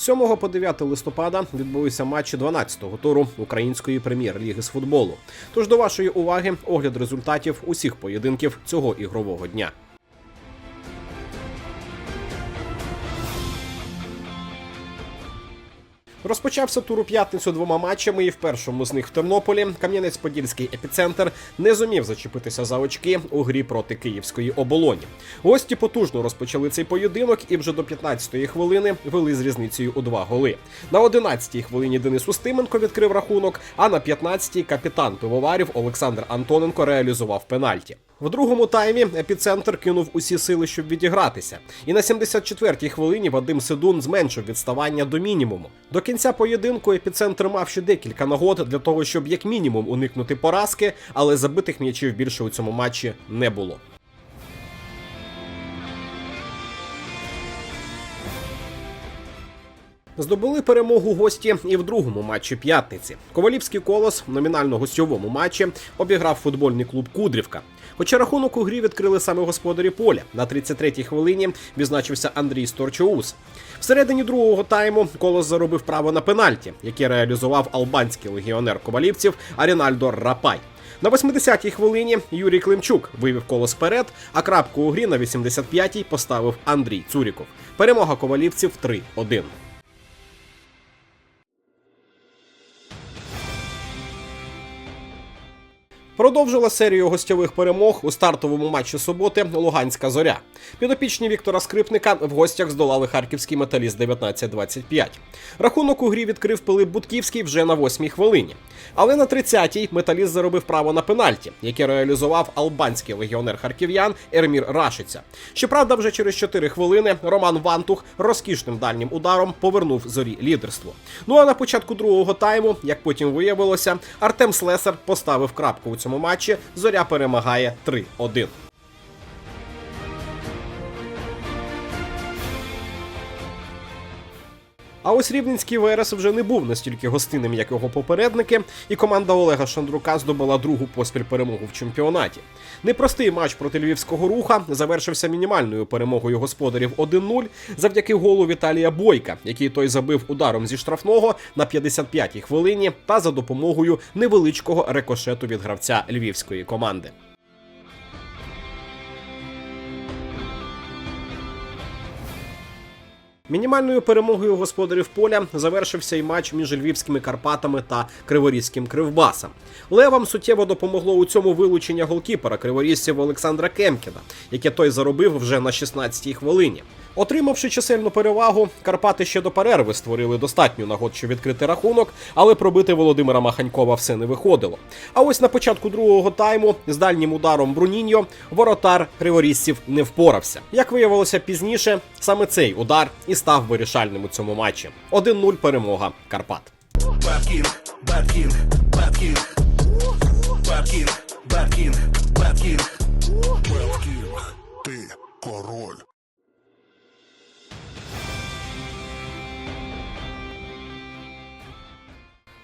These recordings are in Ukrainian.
7 по 9 листопада відбулися матчі 12-го туру української прем'єр-ліги з футболу. Тож до вашої уваги огляд результатів усіх поєдинків цього ігрового дня. Розпочався тур у п'ятницю двома матчами, і в першому з них в Тернополі Кам'янець-Подільський епіцентр не зумів зачепитися за очки у грі проти київської оболоні. Гості потужно розпочали цей поєдинок і вже до 15-ї хвилини вели з різницею у два голи. На 11-й хвилині Денис Устименко відкрив рахунок, а на 15-й капітан пивоварів Олександр Антоненко реалізував пенальті. В другому таймі епіцентр кинув усі сили, щоб відігратися. І на 74-й хвилині Вадим Сидун зменшив відставання до мінімуму. До кінця поєдинку епіцентр мав ще декілька нагод для того, щоб як мінімум уникнути поразки, але забитих м'ячів більше у цьому матчі не було. Здобули перемогу гості і в другому матчі п'ятниці. Ковалівський колос номінально гостьовому матчі обіграв футбольний клуб Кудрівка. Хоча рахунок у грі відкрили саме господарі поля. На 33-й хвилині відзначився Андрій Сторчоус. Всередині другого тайму колос заробив право на пенальті, яке реалізував албанський легіонер ковалівців Арінальдо Рапай. На 80-й хвилині Юрій Климчук вивів колос вперед, а крапку у грі на 85-й поставив Андрій Цуріков. Перемога ковалівців 3-1. Продовжила серію гостьових перемог у стартовому матчі суботи Луганська зоря. Підопічні Віктора Скрипника в гостях здолали харківський металіст 19-25. Рахунок у грі відкрив Пилип Будківський вже на 8-й хвилині. Але на 30-й металіст заробив право на пенальті, яке реалізував албанський легіонер харків'ян Ермір Рашиця. Щоправда, вже через 4 хвилини Роман Вантух розкішним дальнім ударом повернув зорі лідерство. Ну а на початку другого тайму, як потім виявилося, Артем Слесар поставив крапку у цьому матчі. Зоря перемагає 3-1. А ось рівненський ВРС вже не був настільки гостинним, як його попередники, і команда Олега Шандрука здобула другу поспіль перемогу в чемпіонаті. Непростий матч проти львівського руха завершився мінімальною перемогою господарів 1-0 завдяки голу Віталія Бойка, який той забив ударом зі штрафного на 55-й хвилині та за допомогою невеличкого рикошету від гравця львівської команди. Мінімальною перемогою господарів поля завершився і матч між львівськими Карпатами та Криворізьким Кривбасом. Левам суттєво допомогло у цьому вилучення голкіпера криворізців Олександра Кемкіна, яке той заробив вже на 16-й хвилині. Отримавши чисельну перевагу, Карпати ще до перерви створили достатньо нагод, щоб відкрити рахунок, але пробити Володимира Маханькова все не виходило. А ось на початку другого тайму з дальнім ударом Бруніньо воротар криворізців не впорався. Як виявилося пізніше, саме цей удар і став вирішальним у цьому матчі. 1-0 перемога Карпат. Беткінг, беткінг, беткінг, беткінг, беткінг. Беткінг, ти король.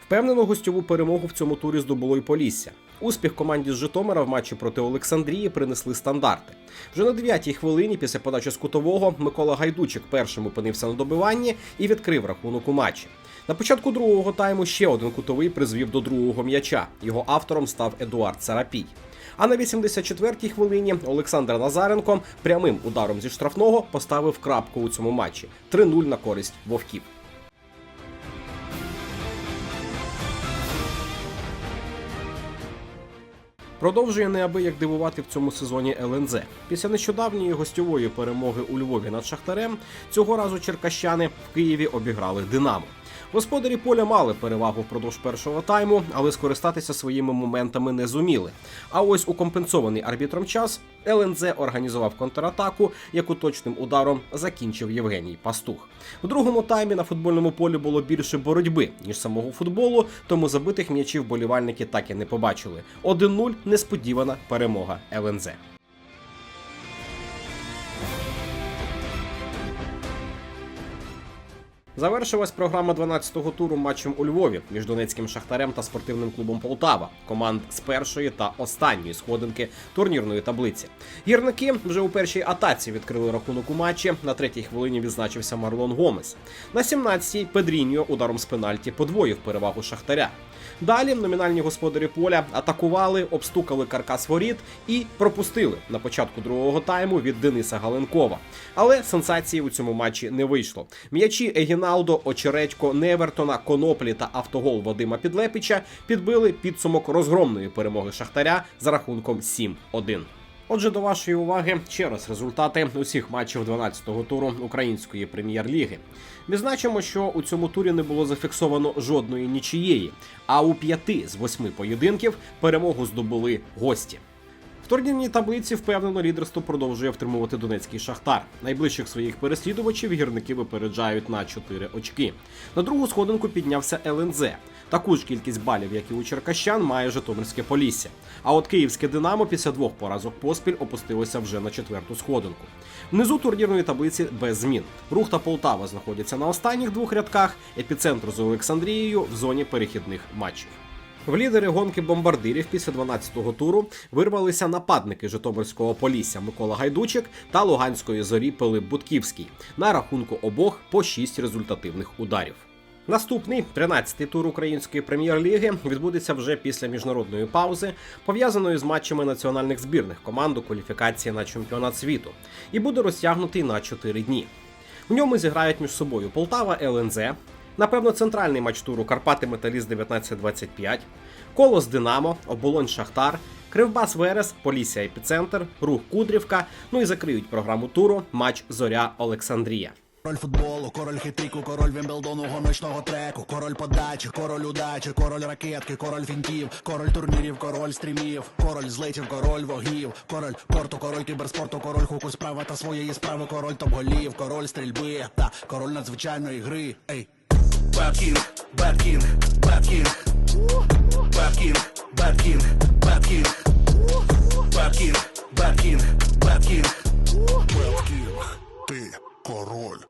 Впевнену гостьову перемогу в цьому турі здобуло й Полісся. Успіх команді з Житомира в матчі проти Олександрії принесли стандарти. Вже на 9-й хвилині після подачі з кутового Микола Гайдучик першим опинився на добиванні і відкрив рахунок у матчі. На початку другого тайму ще один кутовий призвів до другого м'яча. Його автором став Едуард Царапій. А на 84-й хвилині Олександр Назаренко прямим ударом зі штрафного поставив крапку у цьому матчі 3-0 на користь вовків. Продовжує неабияк дивувати в цьому сезоні ЛНЗ. Після нещодавньої гостьової перемоги у Львові над Шахтарем цього разу черкащани в Києві обіграли Динамо. Господарі поля мали перевагу впродовж першого тайму, але скористатися своїми моментами не зуміли. А ось у компенсований арбітром час ЛНЗ організував контратаку, яку точним ударом закінчив Євгеній Пастух. У другому таймі на футбольному полі було більше боротьби ніж самого футболу, тому забитих м'ячів болівальники так і не побачили. 1-0 – несподівана перемога ЛНЗ. Завершилась програма 12-го туру матчем у Львові між Донецьким Шахтарем та спортивним клубом Полтава, команд з першої та останньої сходинки турнірної таблиці. Гірники вже у першій атаці відкрили рахунок у матчі. На третій хвилині відзначився Марлон Гомес. На 17-й Педріньо ударом з пенальті подвоїв перевагу Шахтаря. Далі номінальні господарі поля атакували, обстукали каркас воріт і пропустили на початку другого тайму від Дениса Галенкова. Але сенсації у цьому матчі не вийшло. М'ячі Егіналдо, Очередько, Невертона, Коноплі та автогол Вадима Підлепіча підбили підсумок розгромної перемоги Шахтаря за рахунком 7-1. Отже, до вашої уваги ще раз результати усіх матчів 12-го туру української прем'єр-ліги. Відзначимо, що у цьому турі не було зафіксовано жодної нічиєї, а у п'яти з восьми поєдинків перемогу здобули гості. В турнірній таблиці впевнено лідерство продовжує втримувати Донецький Шахтар. Найближчих своїх переслідувачів гірники випереджають на 4 очки. На другу сходинку піднявся ЛНЗ. Таку ж кількість балів, як і у Черкащан, має Житомирське Полісся. А от київське Динамо після двох поразок поспіль опустилося вже на четверту сходинку. Внизу турнірної таблиці без змін. Рух та Полтава знаходяться на останніх двох рядках. Епіцентр з Олександрією в зоні перехідних матчів. В лідери гонки бомбардирів після 12-го туру вирвалися нападники Житомирського Полісся Микола Гайдучик та Луганської зорі Пилип Будківський. На рахунку обох по 6 результативних ударів. Наступний 13-й тур української прем'єр-ліги відбудеться вже після міжнародної паузи, пов'язаної з матчами національних збірних команд у кваліфікації на чемпіонат світу, і буде розтягнутий на 4 дні. В ньому зіграють між собою Полтава ЛНЗ, напевно, центральний матч туру Карпати Металіст 1925, Колос Динамо, Оболонь Шахтар, Кривбас Верес, Полісся Епіцентр, Рух Кудрівка. Ну і закриють програму туру матч Зоря Олександрія. Король футболу, король хитріку, король Вімблдону, гоночного треку, король подачі, король удачі, король ракетки, король фінтів, король турнірів, король стрімів, король злетів, король вогнів, король порту, король кіберспорту, король хуку справа та своєї справи, король топ-голів, король стрільби та король надзвичайної гри. Ей. Бэткинг, бэткинг, бэткинг. Бэткинг, бэткинг, бэткинг. Бэткинг, бэткинг, бэткинг. Бэткинг, ты король.